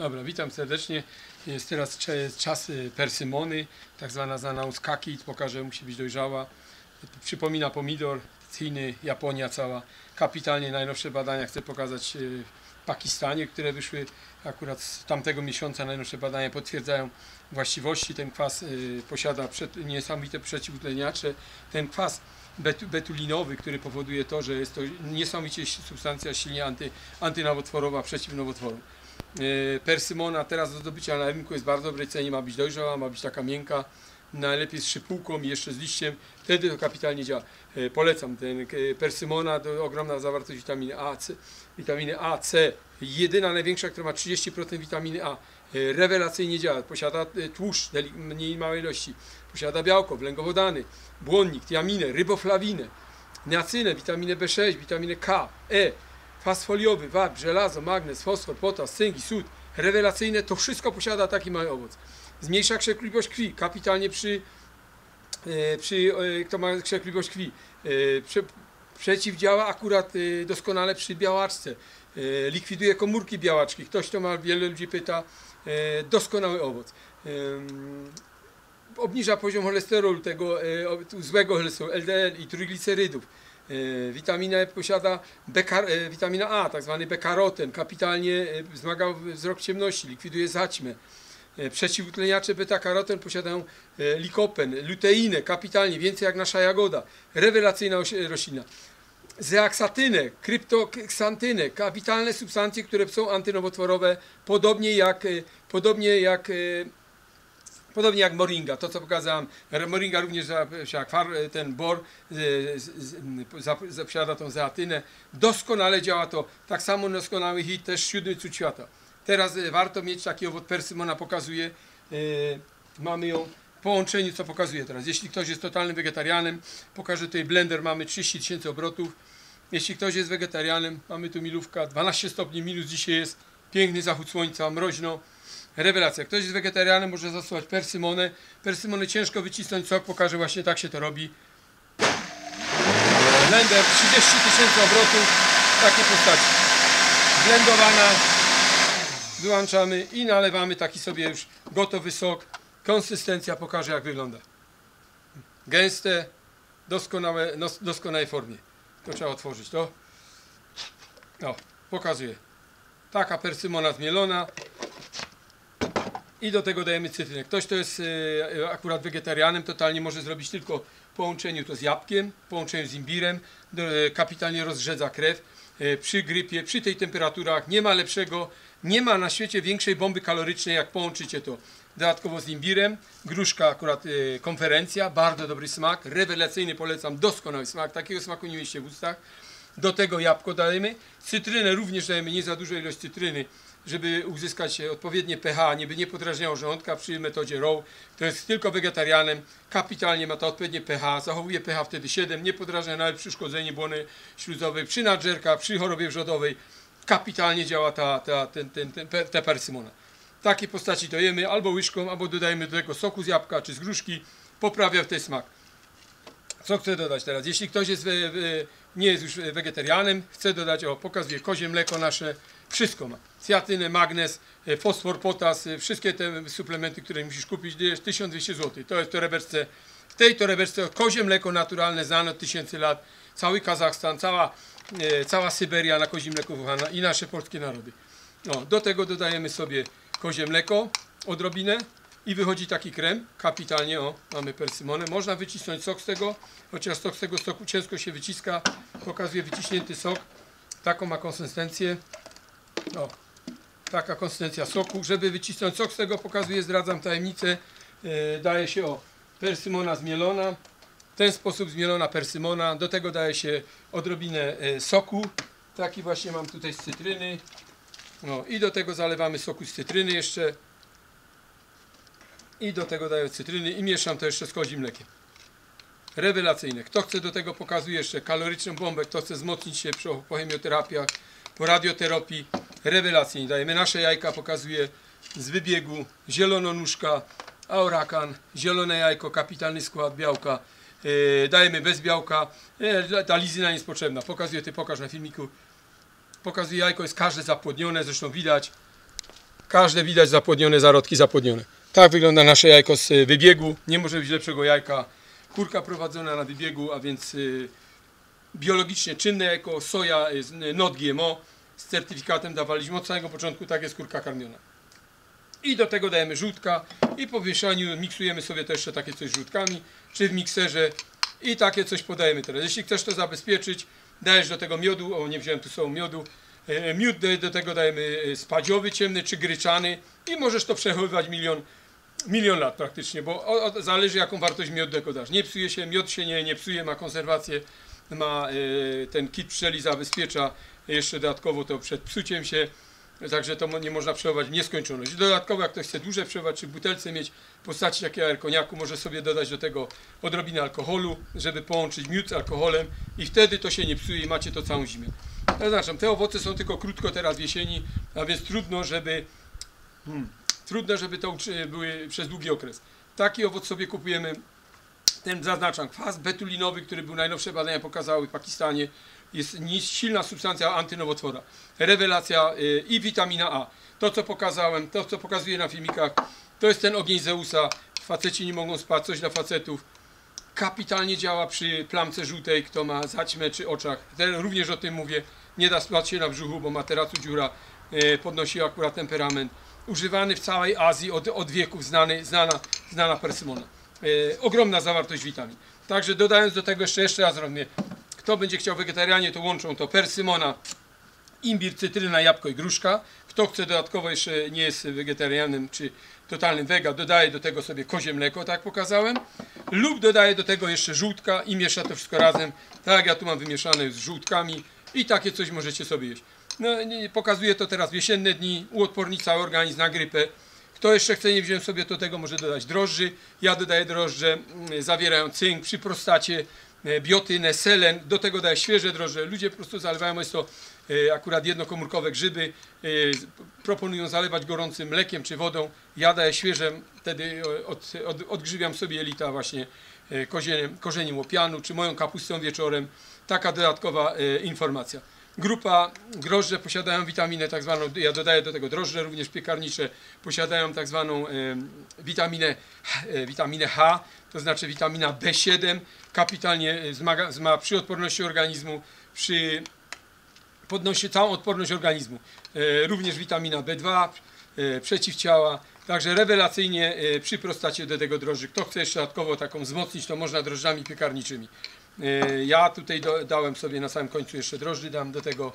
Dobra, witam serdecznie. Jest teraz czas y, persymony, tak zwana znana uskaki. Pokażę, musi być dojrzała. Przypomina pomidor, Chiny, Japonia cała. Kapitalnie najnowsze badania chcę pokazać y, w Pakistanie, które wyszły akurat z tamtego miesiąca. Najnowsze badania potwierdzają właściwości. Ten kwas y, posiada niesamowite przeciwutleniacze. Ten kwas betu, betulinowy, który powoduje to, że jest to niesamowicie substancja silnie anty, antynowotworowa, przeciwnowotworom. E, Persymona teraz do zdobycia na rynku jest bardzo dobrej cenie, ma być dojrzała, ma być taka miękka, najlepiej z szypułką i jeszcze z liściem, wtedy to kapitalnie działa. E, Polecam ten e, persymona, to ogromna zawartość witaminy A, C, witaminy A, C, jedyna największa, która ma 30% witaminy A. Rewelacyjnie działa, posiada tłuszcz mniej małej ilości, posiada białko, węglowodany, błonnik, tiaminę, ryboflawinę, niacynę, witaminę B6, witaminę K, E, kwas foliowy, wapń, żelazo, magnez, fosfor, potas, cynk i sód. Rewelacyjne, to wszystko posiada taki mały owoc. Zmniejsza krzepliwość krwi, kapitalnie przy, e, przy e, kto ma krzepliwość krwi. E, prze, przeciwdziała akurat e, doskonale przy białaczce. E, likwiduje komórki białaczki. Ktoś, kto ma, wiele ludzi pyta, e, doskonały owoc. Obniża poziom cholesterolu, tego złego cholesterolu, LDL i trójglicerydów. E, Witaminę posiada beka, e, witamina A, tak zwany bekaroten, kapitalnie e, wzmaga wzrok ciemności, likwiduje zaćmę. E, Przeciwutleniacze beta-karoten posiadają e, likopen, luteinę, kapitalnie, więcej jak nasza jagoda. Rewelacyjna roślina. Zeaksatynę, kryptoksantynę, kapitalne substancje, które są antynowotworowe, podobnie jak, e, podobnie jak e, Podobnie jak moringa, to co pokazałem. Moringa również far- ten bor za- posiada tą zeatynę. Doskonale działa to. Tak samo doskonały hit też siódmy cud świata. Teraz e, warto mieć taki owoc persymona pokazuje. e, mamy ją w połączeniu, co pokazuje teraz. Jeśli ktoś jest totalnym wegetarianem, pokażę tutaj blender, mamy 30 tysięcy obrotów. Jeśli ktoś jest wegetarianem, mamy tu milówka, 12 stopni minus dzisiaj jest, piękny zachód słońca, mroźno. Rewelacja. Ktoś jest wegetarianem, może zastosować persymonę. Persymonę ciężko wycisnąć sok, pokażę właśnie tak się to robi. Blender 30 tysięcy obrotów, takie postaci. Blendowana, wyłączamy i nalewamy taki sobie już gotowy sok. Konsystencja pokażę jak wygląda. Gęste, doskonałe, doskonałej formie. To trzeba otworzyć to. O, pokazuję. Taka persymona zmielona, i do tego dajemy cytrynę. Ktoś, kto jest e, akurat wegetarianem, totalnie może zrobić tylko w połączeniu to z jabłkiem, w połączeniu z imbirem, e, kapitalnie rozrzedza krew. E, przy grypie, przy tej temperaturach nie ma lepszego, nie ma na świecie większej bomby kalorycznej, jak połączycie to dodatkowo z imbirem. Gruszka akurat e, konferencja, bardzo dobry smak, rewelacyjny polecam, doskonały smak, takiego smaku nie mieliście w ustach. Do tego jabłko dajemy. Cytrynę również dajemy, nie za dużą ilość cytryny, żeby uzyskać e, odpowiednie pH, nie by nie podrażniało żołądka przy metodzie ROW. To jest tylko wegetarianem, kapitalnie ma to odpowiednie pH, zachowuje pH wtedy 7, nie podrażnia nawet przy uszkodzeniu błony śluzowej, przy nadżerkach, przy chorobie wrzodowej. Kapitalnie działa ta, ta, ten, ten, ten, ta persymona. Takiej postaci dojemy albo łyżką, albo dodajemy do tego soku z jabłka czy z gruszki, poprawia ten smak. Co chcę dodać teraz? Jeśli ktoś jest nie jest już wegetarianem, chce dodać, o pokazuję, kozie mleko nasze, wszystko ma. Cyatynę, magnez, e, fosfor, potas, e, wszystkie te suplementy, które musisz kupić, jest 1200 zł. To jest w torebeczce. W tej torebeczce kozie mleko naturalne, znane od tysięcy lat. Cały Kazachstan, cała, e, cała Syberia na kozie mleko wychowana i nasze polskie narody. No, do tego dodajemy sobie kozie mleko, odrobinę i wychodzi taki krem, kapitalnie, o, mamy persymonę. Można wycisnąć sok z tego, chociaż sok z tego soku ciężko się wyciska. Pokazuje wyciśnięty sok. Taką ma konsystencję. O, taka konsystencja soku. Żeby wycisnąć sok z tego, pokazuję, zdradzam tajemnicę. E, daje się o persymona zmielona. W ten sposób zmielona persymona. Do tego daje się odrobinę e, soku. Taki właśnie mam tutaj z cytryny. No i do tego zalewamy soku z cytryny jeszcze. I do tego daję cytryny i mieszam to jeszcze z kozim mlekiem. Rewelacyjne. Kto chce do tego pokazuje jeszcze kaloryczną bombę, kto chce wzmocnić się przy, po chemioterapiach, po radioterapii. Rewelacyjnie. Dajemy nasze jajka, pokazuje z wybiegu, zielononóżka, aurakan, zielone jajko, kapitalny skład białka. Yy, dajemy bez białka, yy, ta lizyna nie jest potrzebna. Pokazuję, ty pokaż na filmiku. Pokazuje jajko, jest każde zapłodnione, zresztą widać. Każde widać zapłodnione, zarodki zapłodnione. Tak wygląda nasze jajko z wybiegu. Nie może być lepszego jajka. Kurka prowadzona na wybiegu, a więc y, biologicznie czynne jajko, soja, not GMO. Z certyfikatem dawaliśmy od samego początku, tak jest kurka karmiona. I do tego dajemy żółtka i po mieszaniu miksujemy sobie też jeszcze takie coś żółtkami, czy w mikserze i takie coś podajemy teraz. Jeśli chcesz to zabezpieczyć, dajesz do tego miodu, o nie wziąłem tu są miodu, e, miód do, tego dajemy e, spadziowy ciemny czy gryczany i możesz to przechowywać milion, milion lat praktycznie, bo o, o, zależy jaką wartość miodu tego dasz. Nie psuje się, miód się nie, nie psuje, ma konserwację, ma e, ten kit pszczeli zabezpiecza jeszcze dodatkowo to przed psuciem się, Także to nie można przechowywać w nieskończoność. Dodatkowo, jak ktoś chce dłużej przechowywać, czy butelce mieć w postaci takiego koniaku, może sobie dodać do tego odrobinę alkoholu, żeby połączyć miód z alkoholem i wtedy to się nie psuje i macie to całą zimę. Zaznaczam, te owoce są tylko krótko teraz w jesieni, a więc trudno, żeby hmm, trudno, żeby to były przez długi okres. Taki owoc sobie kupujemy ten zaznaczam, kwas betulinowy, który był najnowsze badania pokazały w Pakistanie, jest silna substancja antynowotwora. Rewelacja y, i witamina A. To co pokazałem, to co pokazuję na filmikach, to jest ten ogień Zeusa. Faceci nie mogą spać, coś dla facetów. Kapitalnie działa przy plamce żółtej, kto ma zaćmę czy oczach. Ten, również o tym mówię. Nie da spać się na brzuchu, bo materacu dziura y, podnosi akurat temperament. Używany w całej Azji od, od wieków, znany, znana, znana persymona. E, ogromna zawartość witamin. Także dodając do tego jeszcze, jeszcze raz robię, kto będzie chciał wegetarianie, to łączą to persymona, imbir, cytryna, jabłko i gruszka. Kto chce dodatkowo jeszcze nie jest wegetarianem czy totalnym wega, dodaje do tego sobie kozie mleko, tak pokazałem. Lub dodaje do tego jeszcze żółtka i miesza to wszystko razem. Tak ja tu mam wymieszane z żółtkami i takie coś możecie sobie jeść. No, pokazuję to teraz w jesienne dni, uodporni cały organizm na grypę. Kto jeszcze chce, nie wziąć sobie do tego, może dodać drożdży. Ja dodaję drożdże, mm, zawierają cynk przy prostacie, biotynę, selen. Do tego daję świeże drożdże. Ludzie po prostu zalewają, jest to e, akurat jednokomórkowe grzyby. e, Proponują zalewać gorącym mlekiem czy wodą. Ja daję świeże, wtedy e, od, od, odgrzywiam sobie jelita właśnie e, kozieniem, korzeniem łopianu czy moją kapustą wieczorem. Taka dodatkowa e, informacja. Grupa drożdże posiadają witaminę tak zwaną, ja dodaję do tego drożdże również piekarnicze, posiadają tak zwaną e, witaminę, e, witaminę H, to znaczy witamina B7, kapitalnie zmaga, zma, przy odporności organizmu, przy podnosi całą odporność organizmu. E, również witamina B2, e, przeciwciała. Także rewelacyjnie przy prostacie do tego drożdży. Kto chce jeszcze dodatkowo taką wzmocnić, to można drożdżami piekarniczymi. E, ja tutaj dałem sobie na samym końcu jeszcze drożdży, dam do tego.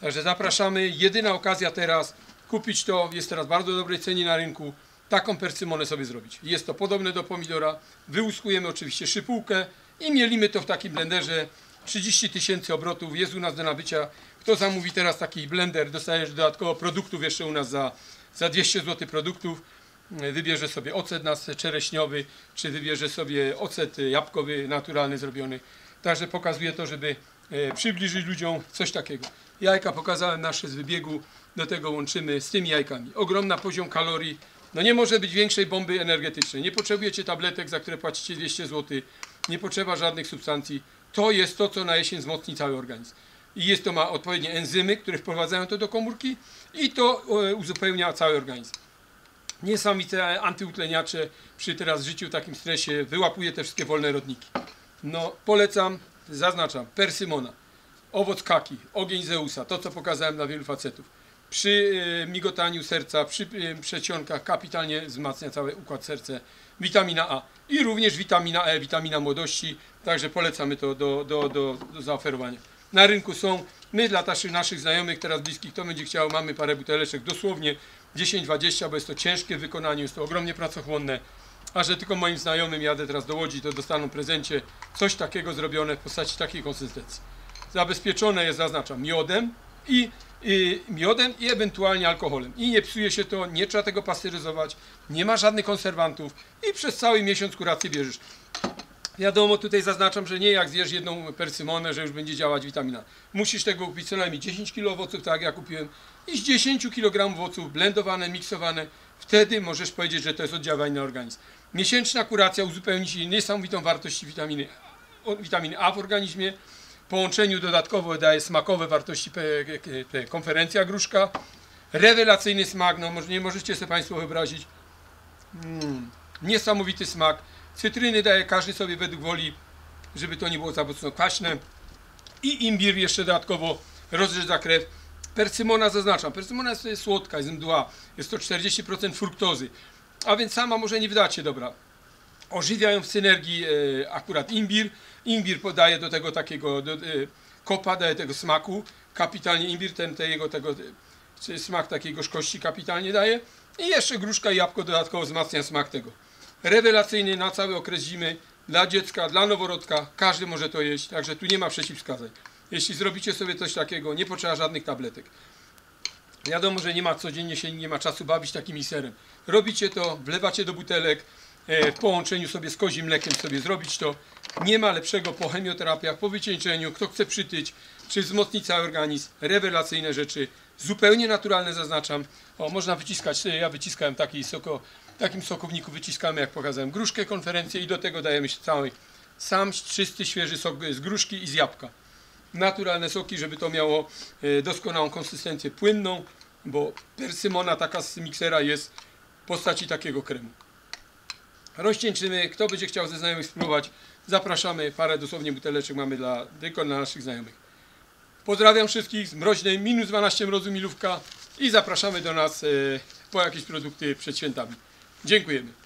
Także zapraszamy. Jedyna okazja teraz kupić to, jest teraz bardzo dobrej cenie na rynku. Taką persymonę sobie zrobić. Jest to podobne do pomidora. Wyłuskujemy oczywiście szypułkę i mielimy to w takim blenderze. 30 tysięcy obrotów jest u nas do nabycia. Kto zamówi teraz taki blender, dostajesz dodatkowo produktów jeszcze u nas za, za 200 zł produktów. Wybierze sobie ocet nas czereśniowy, czy wybierze sobie ocet jabłkowy, naturalny zrobiony. Także pokazuję to, żeby e, przybliżyć ludziom coś takiego. Jajka pokazałem nasze z wybiegu, do tego łączymy z tymi jajkami. Ogromna poziom kalorii. No nie może być większej bomby energetycznej. Nie potrzebujecie tabletek, za które płacicie 200 zł. Nie potrzeba żadnych substancji. To jest to, co na jesień wzmocni cały organizm. I jest to ma odpowiednie enzymy, które wprowadzają to do komórki i to e, uzupełnia cały organizm. Niesamowite antyutleniacze przy teraz życiu, takim stresie, wyłapuje te wszystkie wolne rodniki. No, polecam, zaznaczam, persymona, owoc kaki, ogień Zeusa, to co pokazałem dla wielu facetów. Przy e, migotaniu serca, przy e, przecionkach kapitalnie wzmacnia cały układ serca. Witamina A i również witamina E, witamina młodości, także polecamy to do, do, do, do zaoferowania. Na rynku są, my dla naszych znajomych, teraz bliskich, kto będzie chciał, mamy parę buteleczek, dosłownie 10-20, bo jest to ciężkie w wykonaniu, jest to ogromnie pracochłonne. A że tylko moim znajomym jadę teraz do Łodzi, to dostaną prezencie coś takiego zrobione w postaci takiej konsystencji. Zabezpieczone jest, zaznaczam, miodem i, i miodem i ewentualnie alkoholem. I nie psuje się to, nie trzeba tego pasteryzować, nie ma żadnych konserwantów i przez cały miesiąc kurację bierzesz. Wiadomo, tutaj zaznaczam, że nie jak zjesz jedną persymonę, że już będzie działać witamina. Musisz tego kupić co najmniej 10 kg owoców, tak jak ja kupiłem, i z 10 kg owoców blendowane, miksowane. Wtedy możesz powiedzieć, że to jest oddziaływanie na organizm. Miesięczna kuracja uzupełni ci niesamowitą wartość witaminy, witaminy A w organizmie. Po połączeniu dodatkowo daje smakowe wartości konferencja gruszka. Rewelacyjny smak, no nie możecie sobie Państwo wyobrazić. Mm, niesamowity smak. Cytryny daje każdy sobie według woli, żeby to nie było za mocno kwaśne. I imbir jeszcze dodatkowo rozrzedza krew. Persymona zaznaczam. Persymona jest słodka, jest mdła. Jest to 40% fruktozy. A więc sama może nie wydać się dobra. Ożywiają w synergii e, akurat imbir. Imbir podaje do tego takiego do, e, kopa, daje tego smaku. Kapitalnie imbir, ten te jego tego, e, smak takiej gorzkości kapitalnie daje. I jeszcze gruszka i jabłko dodatkowo wzmacnia smak tego. Rewelacyjny na cały okres zimy. Dla dziecka, dla noworodka, każdy może to jeść, także tu nie ma przeciwwskazań. Jeśli zrobicie sobie coś takiego, nie potrzeba żadnych tabletek. Wiadomo, że nie ma codziennie się nie ma czasu bawić takim serem. Robicie to, wlewacie do butelek, e, w połączeniu sobie z kozim mlekiem sobie zrobić to. Nie ma lepszego po chemioterapiach, po wycieńczeniu, kto chce przytyć, czy wzmocnić cały organizm. Rewelacyjne rzeczy, zupełnie naturalne zaznaczam. O, można wyciskać, ja wyciskałem taki soko, takim sokowniku wyciskamy, jak pokazałem, gruszkę, konferencję i do tego dajemy się cały sam czysty, świeży sok z gruszki i z jabłka naturalne soki, żeby to miało e, doskonałą konsystencję płynną, bo persymona taka z miksera jest w postaci takiego kremu. Rozcieńczymy, kto będzie chciał ze znajomych spróbować, zapraszamy, parę dosłownie buteleczek mamy dla, tylko dla naszych znajomych. Pozdrawiam wszystkich z mroźnej, minus 12 mrozu milówka i zapraszamy do nas e, po jakieś produkty przed świętami. Dziękujemy.